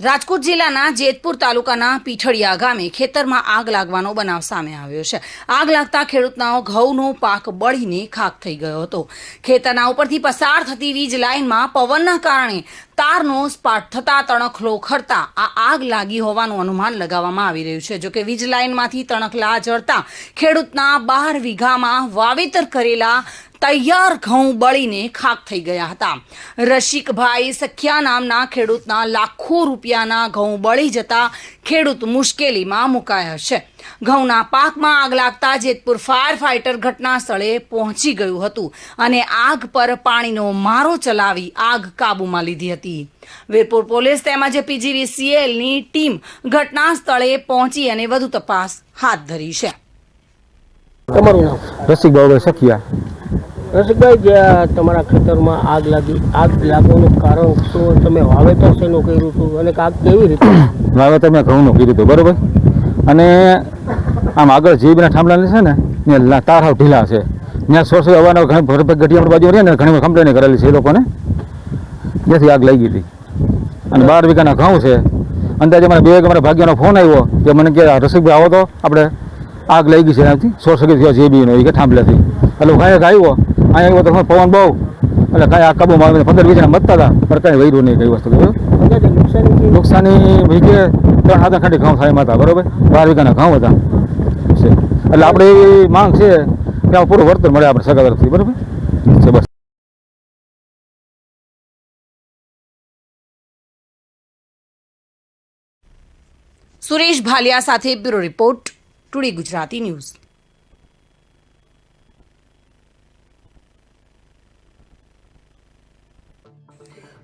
રાજકોટ જિલ્લાના જેતપુર તાલુકાના પીઠળિયા ગામે ખેતરમાં આગ લાગવાનો બનાવ સામે આવ્યો છે. આગ લાગતા ખેડૂતનો ઘઉંનો પાક બળીને ખાક થઈ ગયો હતો. ખેતરના ઉપરથી પસાર થતી વીજ લાઇનમાં પવનના કારણે તારનો સ્પાટ થતા તણખલો ખરતા આ આગ લાગી હોવાનું અનુમાન લગાવવામાં આવી રહ્યું છે. જોકે વીજ લાઇનમાંથી તણખલા જળતા ખેડૂતના બાર વીઘામાં વાવેતર કરેલા તૈયાર ઘઉં બળીને ખાક થઈ ગયા હતા. રસિકભાઈ સખિયા નામના ખેડૂતના લાખો રૂપિયાના ઘઉં બળી જતા ખેડૂત મુશ્કેલીમાં મુકાયા છે. ઘઉંના પાકમાં આગ લાગતા જેતપુર ફાયર ફાઇટર ઘટના સ્થળે પહોંચી ગયું હતું અને આગ પર પાણીનો મારો ચલાવી આગ કાબૂમાં લીધી હતી. વીરપુર પોલીસ તેમજ પીજીવીસીએલની ટીમ ઘટના સ્થળે પહોંચી અને વધુ તપાસ હાથ ધરી છે. તમારું નામ? રસિક બાબા સખિયા. જે આ તમારા ખેતરમાં આગ લાગી, આગ લાગવાનું કારણ શું તમે વાવેતર શેનું કર્યું હતું? અને આગ કેવી રીતે? વાવેતર મેં ઘઉંનું કીધું હતું, બરોબર? અને આમ આગળ જીબના થાંભલા છે ને, ત્યાં તાર ઢીલા છે. ત્યાં સોસો અવારનવાર ઘણી ભરપેક ગઢી બાજુ રહે ને, ઘણી કમ્પ્લેન કરેલી છે એ લોકોને. ત્યાંથી આગ લાગી હતી. અને બાર વીઘાના ઘઉં છે. અંદાજે મને બે અમારા ભાગ્યનો ફોન આવ્યો, કે મને કે રસિકભાઈ આવો તો, આપણે આગ લાગી છે એનાથી સોસો કે જે જેબીનો એ કે થાંભલેથી. એટલે હું આવ્યો અહીંયા આવ્યો તો પવન બહુ? એટલે કાંઈ આ કાબુમાં આવીને પંદર વીસ જણા મતતા હતા પણ કાંઈ વૈરું નહીં કઈ વસ્તુ બરોબર? અંદાજે નુકસાની કેવી? નુકસાની વીઘે ત્રણ હાથ ખાંડી ઘઉં થાય એમાં હતા બરોબર? બાર વીઘાના ઘઉં હતા. છે. એટલે આપણે એવી માંગ છે કે આમાં પૂરું વળતર મળે આપણે સરકાર તરફથી બરોબર? છે બસ. સુરેશ ભાલિયા સાથે bureau report today Gujarati news.